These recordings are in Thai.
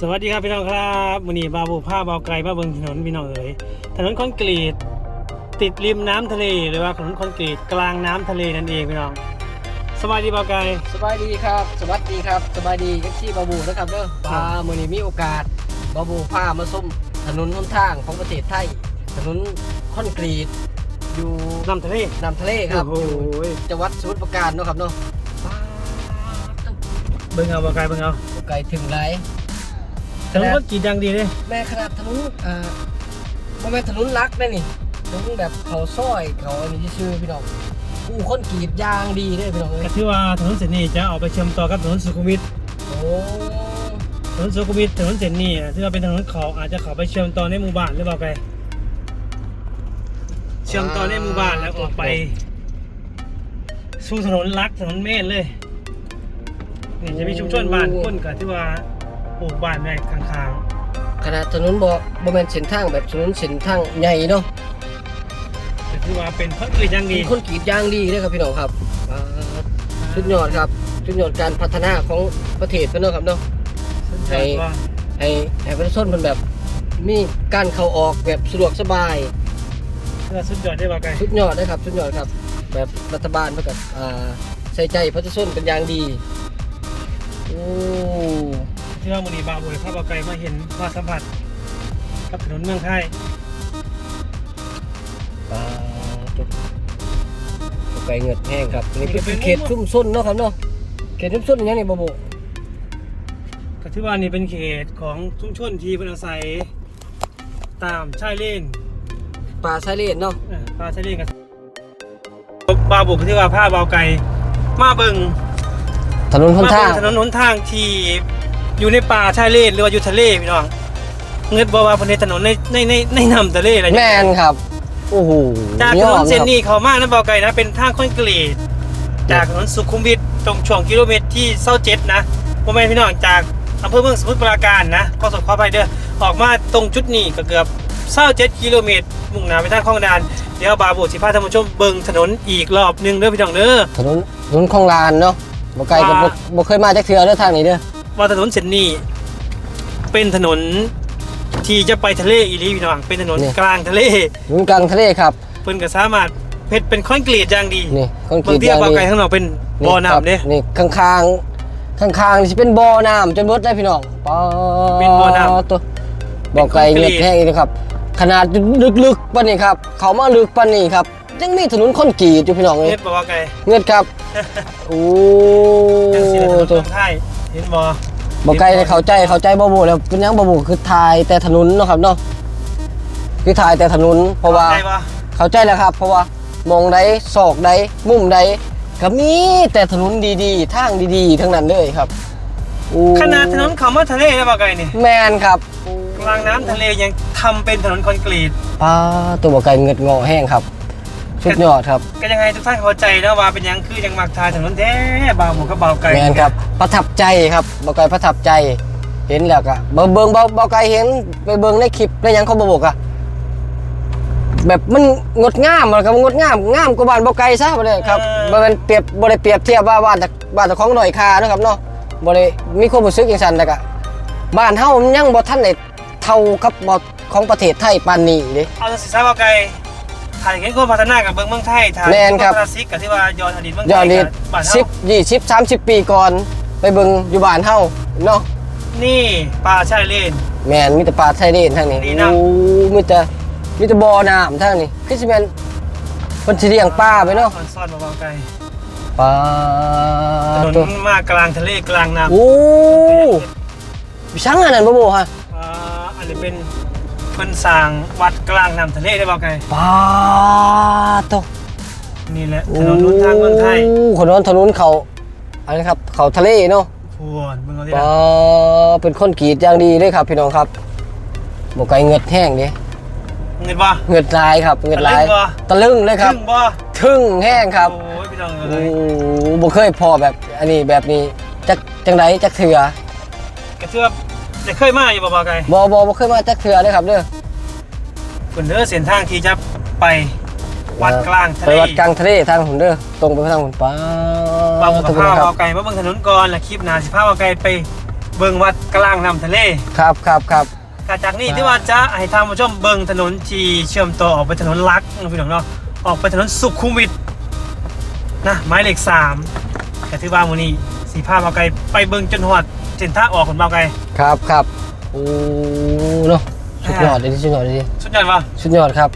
สวัสดีครับพี่น้องครับวันนี้บาบูผ้าเบาไกลมาเบิงถนนพี่น้องเอ๋ยถนนคอนกรีตติดริมน้ำทะเลหรือว่าถนนคอนกรีตกลางน้ำทะเลนั่นเองพี่น้องสวัสดีเบาไกลสบายดีครับ สวัสดีครับสบายดีกัชี่บาบูนะครับเด้อปลาเมื่อนี้มีโอกาสบาบูพามาส้มถนนหนทางของประเทศไทย ถนนคอนกรีตอยู่น้ำทะเลนำทะเลครับโอ้อโหยู่จังหวัดสมุทรปราการเนาะครับเนาะปลาเบิ่งเอาเบาไกลเบิ่งเอาไกลถึงไร ถนนคอนกรีตยังดีเลยแม่ขนาดถนนอ่าบ่แม่นถนนลักได้นี่ถนนแบบเขาซอยเขาอันนี้ชื่อพี่น้องอู้คอนกรีตยางดีเด้อพี่น้องเอ้ยก็ถือว่าถนนเส้นนี้จะออกไปเชื่อมต่อกับถนนสุขุมวิทโอ้ถนนสุขุมวิทถนนเส้นนี้อะถือว่าเป็นถนนเขาอาจจะเขาไปเชื่อมต่อในหมู่บ้านหรือเปล่าไกลเชื่อมต่อในหมู่บ้านแล้วออกไป สู่ถนนลักถนนเมนเลยนี่จะมีชุมชนบ้านคนก็ที่ว่า ปลูกบ้านไว้ข้างขนาดถนนบ่บ่แม่นเส้นทางแบบถนนเส้นทางใหญ่เนาะๆแต่ที่ว่าเป็นคอนกรีตอย่างดีมีคนกรีดยางดีเลยครับพี่น้องครับอ่าสุดยอดครับสุดยอดการพัฒนาของประเทศเพิ่นเนาะครับเนาะ สุดยอดว่าให้ให้ประชาชนมันแบบมีการเข้าออกแบบสะดวกสบายเพื่อสุดยอดได้ว่าไกลสุดยอดนะครับสุดยอดครับ แบบรัฐบาลเพิ่นก็อ่าใส่ใจประชาชนเป็นอย่างดีโอ้ ที่ว่ามูนีบาวบุรีภาพเอาไกลมาเห็นมาสัมผัสกับถนนเมืองไทยอ่าจุดไกลเงิดแห้งครับนี่คือเขตชุมชนเนาะครับเนาะเขตชุมชนอย่างนี้บ่บ่ก็ที่ว่านี่เป็นเขตของชุมชนที่เพิ่นอาศัยตามชายเลนป่าชายเลนเนาะเอ่อป่าชายเลนกับบาวบุกที่ว่าผ้าบาวไกลมาเบิ่งถนนหนมาทาเบิ่งงถนนหนทางที่ อยู่ในป่าชายเลนหรือว่าอยู่ทะเลพี่น้องเงินบอกว่าเพิ่นในถนนในในในในน้ำทะเลอะไรแมนครับ โอ้โหจากถยนอนดเส้นครับนี้เขามานะบาวไกลนะเป็นทางคอนกรีตจากถนนสุขุมวิทตรงช่วงกิโลเมตรที่เศร้าเจ็ดนะพ่อแม่พี่น้องจากอำเภอเมืองสมุทรปราการนะขอสขออภัยเด้อออกมาตรงจุดนี้ก็เกือบเศร้าเจ็ดกิโลเมตรมุ่งหน้าไปทางคลองดานเดี๋ยวบาบูสิพาท่านผู้ชมเบิ่งถนนอีกรอบหนึงเด้อพี่น้องเด้อ ถนนถนนคลองลานเนาะบ่ไกลกับอ่าบ่บ่เคยมาจากเทือเด้อทางนี้เด้อ ว่าถนนเส้นนี้ เป็นถนนที่จะไปทะเลอีหลีพี่น้องเป็นถนนกลางทะเลถนนกลางทะเลครับ เพิ่นก็สามารถเพชรเป็นคอนกรีตอย่างดีนี่คอนกบารีงตที่ยางบาไกลนี่ข้างนอกเป็นบ่อน้ำเด้ นี่ข้างๆข้างๆนี่สิเป็นบ่อน้ำจนเบิดเลยพี่น้องปอเป็นบ่อน้ำตัวบ่ไกลเป็นคอนกรีต เงียบแห้งนี่นะครับ ขนาดลึกๆปานนี้ครับ เขามาลึกปานนี้ครับ ยังมีถนนคอนกรีตอยู่พี่น้องเอ้เฮ็ยดบ่ว่าไกลเงียบครับ โอ้จังสิถนนตัวเมืองไทย เห็นบ่บ่ไกลเลยเข้าใจเข้าใจบ่บูแล้วเป็นหยังบ่บูคือทายแต่ถนนเนาะครับเนาะคือทายแต่ถนนเพราะว่า ได้ปะเข้าใจแล้วครับ เพราะว่ามองใดศอกใดมุมใดก็มีแต่ถนนดีๆทางดีๆ ทั้งนั้นเลยครับอู้ขนาดถนนเขามาทะเลได้บ่ไกลนี่แมนครับกลางน้ำทะเลยังทำเป็นถนนคอนกรีต ป้าตัวบ่ไก่เงิดงอแห้งครับ สุดยอดครับ ก็ยังไงทุกท่านเข้าใจนะว่าเป็นหยังคือยังมักทายถนนแท้บ่าวหมูกับบ่าวไกลแมนครับ ประทับใจครับบ่ไก่ประทับใจ เห็นแล้วก็เบิ่งเบิ่งบ่บ่ไก่เห็นไปเบิ่งในคลิปในหยังเขาบ่บอกอะแบบมันงดงามมันก็งดงามงามกว่าบ้านบ่ไก่ซะบ่ได้ครับบ่แม่นเปรียบบ่ได้เปรียบเทียบว่าบ้านจากบ้านเจ้าของหน่อยคาเนาะครับเนาะบ่ได้มีความรู้สึกจังซั่นแต่ก็บ้านเฮามันยังบ่ทันได้เท่ากับบ่ของประเทศไทยปานนี้เด้เอาศึกษาบ่าวไกล ถ่ายเห็นความพัฒนากับเบิ่งเมืองไทยถ่ายแม่นครับ คลาสสิกกับที่ว่าย้อนอดีตเมืองไทยยอดนี่กับบ้านเฮาสิบยี่สิบสามสิบปีก่อนไปเบิ่งอยู่บ้านเฮาเนาะนี่ป่าชายเลน แม่นมีแต่ปลาไทยเลนทางนี้ดีนะ โอ้มีแต่มีแต่บ่อน้ำทางนี้คือสิแม่นเพิ่นสิเลี้ยงปลาไปเนาะซ่อนๆบ่าวไกลปลาถนนตัวมากกลางทะเลกลางน้ำโอ้มีช่างอันนั้นบ่บ่ฮะอ่าอันนี้เป็น เพิ่นสร้างวัดกลางน้ำทะเลได้บ่าวไกลปลาตัวนี่แหละถนนหนทางเมืองไทยโอ้ถนนถนนเขาอะไรครับ เขาทะเลเนาะพวนเมืองเอาที่ปละลาเป็นคนกรีดอย่างดีเลยครับ พี่น้องครับบ่ไกลเงิดแห้งเด้เงินบ่เงิดลายครับเงิดลายตะลึงบ่ตะลึงเลยครับงบ่ทึ่งแห้งครับโอ้ยพี่น้องเอโอ้้ยบ่เคยพอแบบอันนี้แบบนี้จักจังไดจักเถื่อกระเทือ บได้เคยมาอยู่บ่บ่าวไกลบ่บ่บ่เคยมาจักเถื่อเลยครับเด้อเพิ่นเด้อเส้นทางที่จะไปวัดกลางทะไปเลวัดกลางทะเลทางผมเด้อตรงไปทางผมป้าบางกับทุกคพานคบ่ารัวไกลมาเบิ่งถนนก่อนแล้วคลิปหน้าสิพาบ่าวไกลไปเบิ่งวัดกลางน้ำทะเล ครับครับครับแต่จากนี้ครับที่ว่าจะให้ทางผู้ชมเบิ่งถนนที่เชื่อมต่อออกไปถนนลักนะพี่น้องเนาะออกไปถนนสุขุมวิทนะหมายเลขสามแต่ที่ว่ามื้อนี้สีผ้าเบาไกลไปเบิ่งจนหอด เส้นทางออกของเบาไกลครับครับโอ้เนาะสุดยอดเลยที่สุดยอดเลยที่สุดยอดว่ะสุดยอดครับ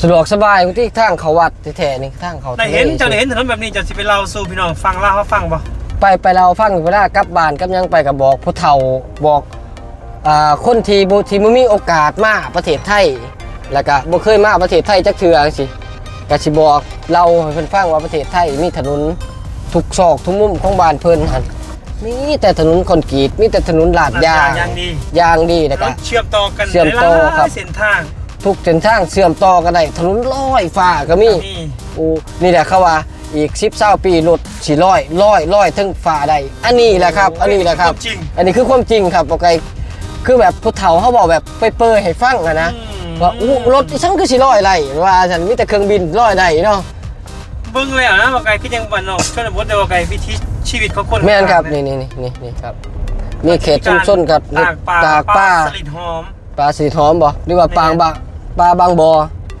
สะดวกสบายที่ทางเขาวัดแท้ๆนี่ทางเขาได้เห็นเจะได้เห็นถนนแบบนี้จะสิไปเล่าสู่พี่น้องฟังเล่าเขาฟังบ่ไปไปเราฟังเวลากลับบ้านกับยังไปกับบอกผู้เฒ่าบอกอ่าคนที่บ่ที่บ่มีโอกาสมาประเทศไทย แล้วก็บ่เคยมาประเทศไทยจักเทื่อจังซี่ก็สิบอกเราให้เพิ่นฟังว่าประเทศไทยมีถนนทุกซอกทุกมุมของบ้านเพิ่นหั่น มีแต่ถนนคอนกรีตมีแต่ถนนลาดยางอย่างดียางดีถแล้วนก็นเชื่อมต่อกันเชื่อมต่อหลายๆครับเส้นทาง ทุกเส้นทางเชื่อมต่อกันได้ถนนลอยฟ้าก็มีนี่อูนี่แหละเขาว่าอีก10 20ปีรถสิร้อยร้อยร้อยถึงฟ้าได้อันนี้แหละครับ อันนี้แหละครับจริงอันนี้คือความจริงครับโอเคคือแบบผู้เฒ่าเขาบอกแบบไปเปรยให้ฟังอะนะอืมว่าอู้รถฉันคือสิร้อยไรว่าฉันมีแต่เครื่องบินร้อยไรเนาะเบิ่งแล้วนะว่าไกลพี่ยังบ้านนอกชนบทเดียวว่าไกลวิถี ชีวิตของคนแม่นครับต่างๆนี่นี่นี่นี่นี่ครับมีเขตชุมชนกับตากปลาตากปป้าลาสลิดหอมปลาสีทอมบ่หรือว่าปลาบะปลาบางบอ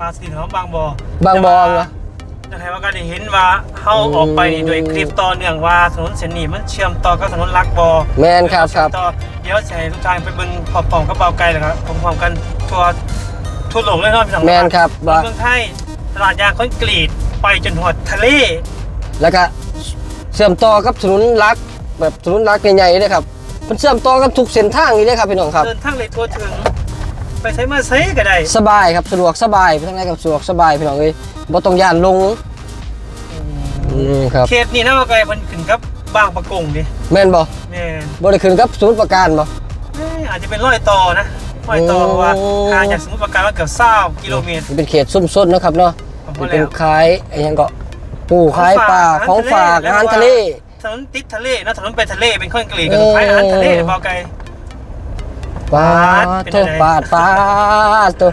ปลาสลิดหอมบางบ่อบางบ่อแต่เหรอว่านะครับว่าก็ได้เห็นว่าเฮาออกไปนี่โดยคลิปต่อเนื่องว่าถนนเส้นนี้มันเชื่อมต่อกับถนนลักบ่อแมนครับครับต่อเดี๋ยวจะให้ทุกท่านไปเบิ่งพร้อมๆกับเบาไกลเลยครับพร้อมๆกันทั่วทั่วโลกเลยเนาะพี่น้องแมนครับว่าเมืองไทยตลาดยางคอนกรีตไปจนหอดทะเลแล้วก็ เชื่อมต่อกับถนนลักแบบถนนลักใหญ่ๆเลยครับมันเชื่อมต่อกับทุกเส้นทางนี่เลยครับพี่น้องครับเดินทางเลยทั่วถึงไปใช้มาใช้ก็ได้สบายครับสะดวกสบายไปทางไหนกับสะดวกสบายพี่น้องเอ้ยบ่ต้องย่านลงอืมครับเขตนี้นะเบาไกลมันขึ้นกับบางประกงดิแม่นบ่แม่นบ่ได้ขึ้นกับศูนย์ประกันบ่เอ้ยอาจจะเป็นร้อยต่อนะร้อยต่อโอ้เพราะว่าห่างจากสมุทรปราการมาเกือบ20กิโลเมตรมันเป็นเขตซุ่มซ่นเนาะครับเนาะผมมันว่าเป็แล้นวขายไอ้หยังก็ ปูขายปลาขขอองงฝาฝากกอาหารอาหารทะทะเลเลถนนติดทะเลนะถนนไปทะเลเป็นคอนกรีตกับขายอาหารทะเลเบาไกลปลาเป็นโทอะไรปลาปลาตัว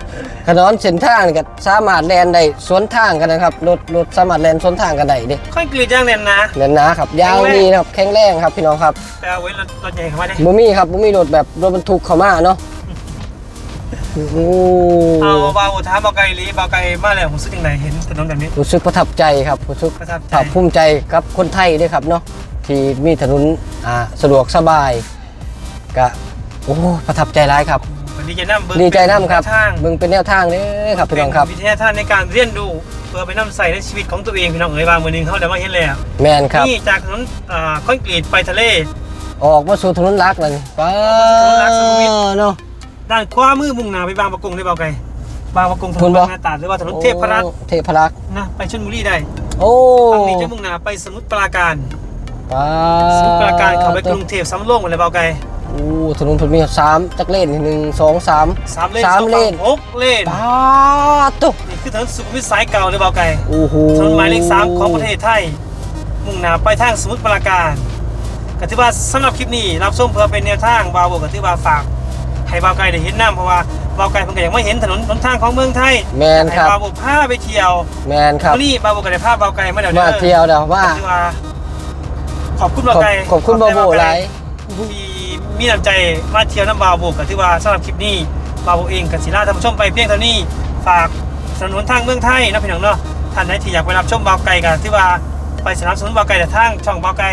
ถนนเส้นทางนี่ก็สามารถแล่นได้สวนทางกันนะครับรถรถสามารถแล่นสวนทางกันได้เด้คอนกรีตย่างแน่นนะแน่นหนาครับยางดีนะครับแข็งแรงครับพี่น้องครับแต่เอาไว้รถรถใหญ่เข้ามาได้บ่มีครับบ่มีรถแบบรถบรรทุกเข้ามาเนาะ โอ้เอาเบาท้ามเบาไกลหรือเบาไกลมาแล้วผมรู้สึกยังไงเห็นถนนแบบนี้ รู้สึกประทับใจครับรู้สึกประทับใจภาคภูมิใจกับคนไทยด้วยครับเนาะที่มีถนนอ่าสะดวกสบายก็โอ้ประทับใจร้ายครับดีใจน้ำเบิ้งดีใจน้ำครับเป็นทางเบิ่งเป็นแนวทางเด้อครับพี่น้องครับเป็นวิทยาทานในการเรียนรู้เพื่อไปนำใส่ในชีวิตของตัวเองพี่น้องเอ๋ยบางมือหนึงเขาได้มาเห็นแล้วแมนครับนี่จากถนนอ่าคอนกรีตไปทะเล ออกมาสู่ถนนลักนั่นป้าถนนลักสุขุมวิทเนาะ ด้านขวามือมุ่งหน้าไปบางประกงได้เบาไกลบางประกงถนคุนณบ่บางนาตราดหรือว่าถนนเทพรัตน์โอ้เทพรักษ์นะไปชลบุรีได้โอ้ฝั่งนี้จะมุ่งหน้าไปสมุทรปราการป้าสมุทรปราการเข้าไปกรุงเทพสำโรงหมดเลยเบาไกลโอ้ถนนเพิ่นมีสามจักรเลนหนึ่งสองสามสามเลนสามเลนองฝั่งหกเลนป้าตุ๊นี่คือถนนสุขุมวิทสายเก่าเลยเบาไกลโอ้โหถนนหมายเลขสามของประเทศไทย มุ่งหน้าไปทางสมุทรปราการก็ถือว่าสำหรับคลิปนี้รับส้มเพื่อเป็นแนวทางบาวโบก็ถือว่าฝาก ให้บาวไกลได้เห็นน้ำเพราะว่าบาวไกลเพิ่งก็ยังไม่เห็นถนนหนทางของเมืองไทยแมนครับให้บาวโบพาไปเที่ยวแมนครับวันนี้บาวโบก็ได้พาบาวไกลมาเดี๋ยวมาเที่ยวเดี๋ยวว่าถือว่าขอบคุณบาวขอบไกลขอบคุณบาโบหลายที่มีน้ำใจมาเที่ยวน้ำบาวโบก็ถือว่าสำหรับคลิปนี้บาวโบเองกับศิลาท่านผู้ชมไปเพียงเท่านี้ฝากสนับสนุนทางเมืองไทยนะพี่น้องเนาะท่านไหนที่อยากไปรับชมบาวไกลกันที่ว่าไปสนับสนุนบาวไกลแต่ทางช่องบาวไกล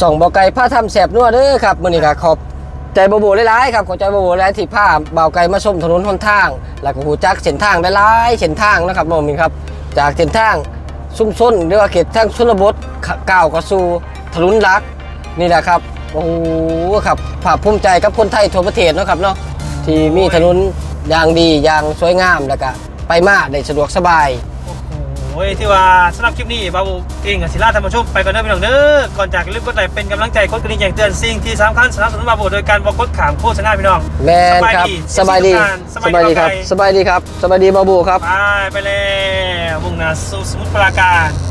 ส่องเบาไก่ผ้าทำแสบนัวเด้อครับมื้อนี้ก็ขอบ ใจบาโบหลายๆครับขอใจบาโบหลายที่พาเบาไก่มาชมถนนหนทาง แล้วก็หูจักเส้นทางหลายๆเส้นทางนะครับน้องมินครับ จากเส้นทางซุ่มซ่นหรือว่าเขตทางชนบทก้าวก็สู่ถนนหลักนี่แหละครับโอ้โหครับภาคภูมิใจกับคนไทยทั่วประเทศนะครับเนาะที่มีถนนอย่างดีอย่างสวยงามแล้วก็ไปมาได้สะดวกสบาย โอ้ยที่ว่าสำหรับคลิปนี้บาบูเองกับศิลาธรรมชมไปก่อนเด้อพี่น้องเด้อก่อนจากอย่าลืมกดไลค์เป็นกำลังใจกดกระดิ่งแจ้งเตือนสิ่งที่สำคัญสนับสนุนบาบูโดยการบอกกดขามโฆษณาพี่น้องแมนครับสบายดีสสบาบายยดีดีคครัรับบสบายดีครับสบายดีบาบูครับไปไปแล้วมุ่งหน้าสู่สมุทรปราการ